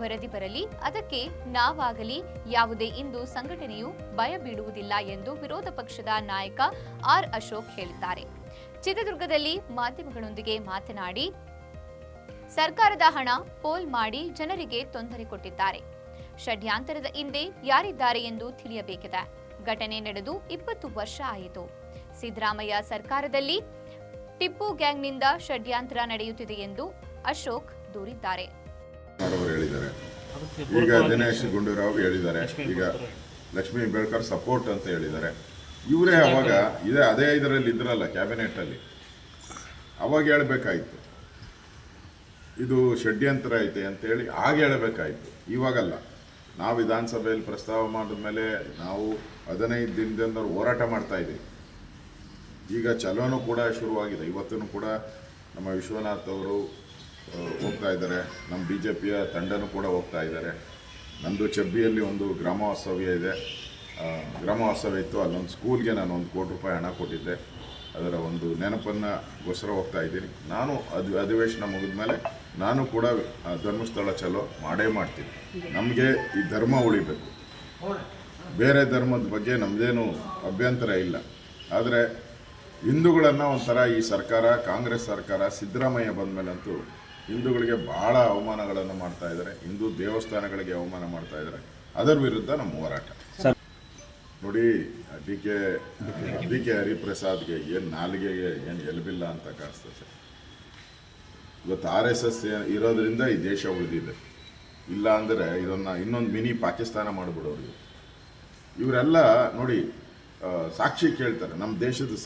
ವರದಿ ಬರಲಿ, ಅದಕ್ಕೆ ನಾವಾಗಲಿ ಯಾವುದೇ ಇಂದು ಸಂಘಟನೆಯು ಭಯ ಬೀಡುವುದಿಲ್ಲ ಎಂದು ವಿರೋಧ ಪಕ್ಷದ ನಾಯಕ ಆರ್ ಅಶೋಕ್ ಹೇಳಿದ್ದಾರೆ. ಚಿತ್ರದುರ್ಗದಲ್ಲಿ ಮಾಧ್ಯಮಗಳೊಂದಿಗೆ ಮಾತನಾಡಿ, ಸರ್ಕಾರದ ಹಣ ಪೋಲ್ ಮಾಡಿ ಜನರಿಗೆ ತೊಂದರೆ ಕೊಟ್ಟಿದ್ದಾರೆ. ಷಡ್ಯಾಂತರದ ಹಿಂದೆ ಯಾರಿದ್ದಾರೆ ಎಂದು ತಿಳಿಯಬೇಕಿದೆ. ಘಟನೆ ನಡೆದು ಇಪ್ಪತ್ತು ವರ್ಷ ಆಯಿತು. ಸಿದ್ದರಾಮಯ್ಯ ಸರ್ಕಾರದಲ್ಲಿ ಟಿಪ್ಪು ಗ್ಯಾಂಗ್ನಿಂದ ಷಡ್ಯಂತ್ರ ನಡೆಯುತ್ತಿದೆ ಎಂದು ಅಶೋಕ್ ದೂರಿದ್ದಾರೆ. ಅವರು ಹೇಳಿದ್ದಾರೆ. ಈಗ ದಿನೇಶ್ ಗುಂಡೂರಾವ್ ಹೇಳಿದ್ದಾರೆ. ಈಗ ಲಕ್ಷ್ಮೀ ಬೇಳ್ಕರ್ ಸಪೋರ್ಟ್ ಅಂತ ಹೇಳಿದ್ದಾರೆ. ಇವರೇ ಅವಾಗ ಇದೇ ಅದೇ ಇದರಲ್ಲಿ ಇದ್ರಲ್ಲ ಕ್ಯಾಬಿನೆಟ್ಟಲ್ಲಿ ಅವಾಗ ಹೇಳಬೇಕಾಯ್ತು. ಇದು ಷಡ್ಯಂತ್ರ ಐತೆ ಅಂತೇಳಿ ಆಗ ಹೇಳಬೇಕಾಯ್ತು. ಇವಾಗಲ್ಲ. ನಾವು ವಿಧಾನಸಭೆಯಲ್ಲಿ ಪ್ರಸ್ತಾವ ಮಾಡಿದ ಮೇಲೆ ನಾವು ಹದಿನೈದು ದಿನದಿಂದ ಹೋರಾಟ ಮಾಡ್ತಾ ಇದ್ದೀವಿ. ಈಗ ಚಲೋನು ಕೂಡ ಶುರುವಾಗಿದೆ. ಇವತ್ತೂ ಕೂಡ ನಮ್ಮ ವಿಶ್ವನಾಥ್ ಅವರು ಹೋಗ್ತಾ ಇದ್ದಾರೆ. ನಮ್ಮ ಬಿ ಜೆ ಪಿಯ ತಂಡನೂ ಕೂಡ ಹೋಗ್ತಾ ಇದ್ದಾರೆ. ನಂದು ಚಬ್ಬಿಯಲ್ಲಿ ಒಂದು ಗ್ರಾಮ ವಾಸ್ತವ್ಯ ಇದೆ. ಆ, ಗ್ರಾಮ ವಾಸ್ತವ್ಯ ಇತ್ತು. ಅಲ್ಲೊಂದು ಸ್ಕೂಲ್ಗೆ ನಾನು ಒಂದು ಕೋಟಿ ರೂಪಾಯಿ ಹಣ ಕೊಟ್ಟಿದ್ದೆ. ಅದರ ಒಂದು ನೆನಪನ್ನು ಗೋಸ್ಕರ ಹೋಗ್ತಾ ಇದ್ದೀನಿ. ನಾನು ಅದು ಅಧಿವೇಶನ ಮುಗಿದ ಮೇಲೆ ನಾನು ಕೂಡ ಧರ್ಮಸ್ಥಳ ಚಲೋ ಮಾಡೇ ಮಾಡ್ತೀನಿ. ನಮಗೆ ಈ ಧರ್ಮ ಉಳಿಬೇಕು. ಬೇರೆ ಧರ್ಮದ ಬಗ್ಗೆ ನಮ್ಮದೇನು ಅಭ್ಯಂತರ ಇಲ್ಲ. ಆದರೆ ಹಿಂದೂಗಳನ್ನು ಒಂಥರ ಈ ಸರ್ಕಾರ ಕಾಂಗ್ರೆಸ್ ಸರ್ಕಾರ ಸಿದ್ದರಾಮಯ್ಯ ಬಂದ ಮೇಲಂತೂ ಹಿಂದೂಗಳಿಗೆ ಭಾಳ ಅವಮಾನಗಳನ್ನು ಮಾಡ್ತಾ ಇದ್ದಾರೆ. ಹಿಂದೂ ದೇವಸ್ಥಾನಗಳಿಗೆ ಅವಮಾನ ಮಾಡ್ತಾ ಇದ್ದಾರೆ. ಅದರ ವಿರುದ್ಧ ನಮ್ಮ ಹೋರಾಟ. ನೋಡಿ ಡಿ ಕೆ ಡಿ ಕೆ ಹರಿಪ್ರಸಾದ್ಗೆ ಏನು ನಾಲಿಗೆಗೆ ಏನು ಎಲ್ಬಿಲ್ಲ ಅಂತ ಕಾಣಿಸ್ತದೆ ಇವತ್ತು ಆರ್ ಎಸ್ ಎಸ್ ಇರೋದ್ರಿಂದ ಈ ದೇಶ ಉಳಿದಿದೆ. ಇಲ್ಲ ಅಂದರೆ ಇದನ್ನು ಇನ್ನೊಂದು ಮಿನಿ ಪಾಕಿಸ್ತಾನ ಮಾಡಿಬಿಡೋರು ಇವರೆಲ್ಲ ನೋಡಿ ಸಾಕ್ಷಿ ಕೇಳ್ತಾರೆ. ನಮ್ಮ ದೇಶದ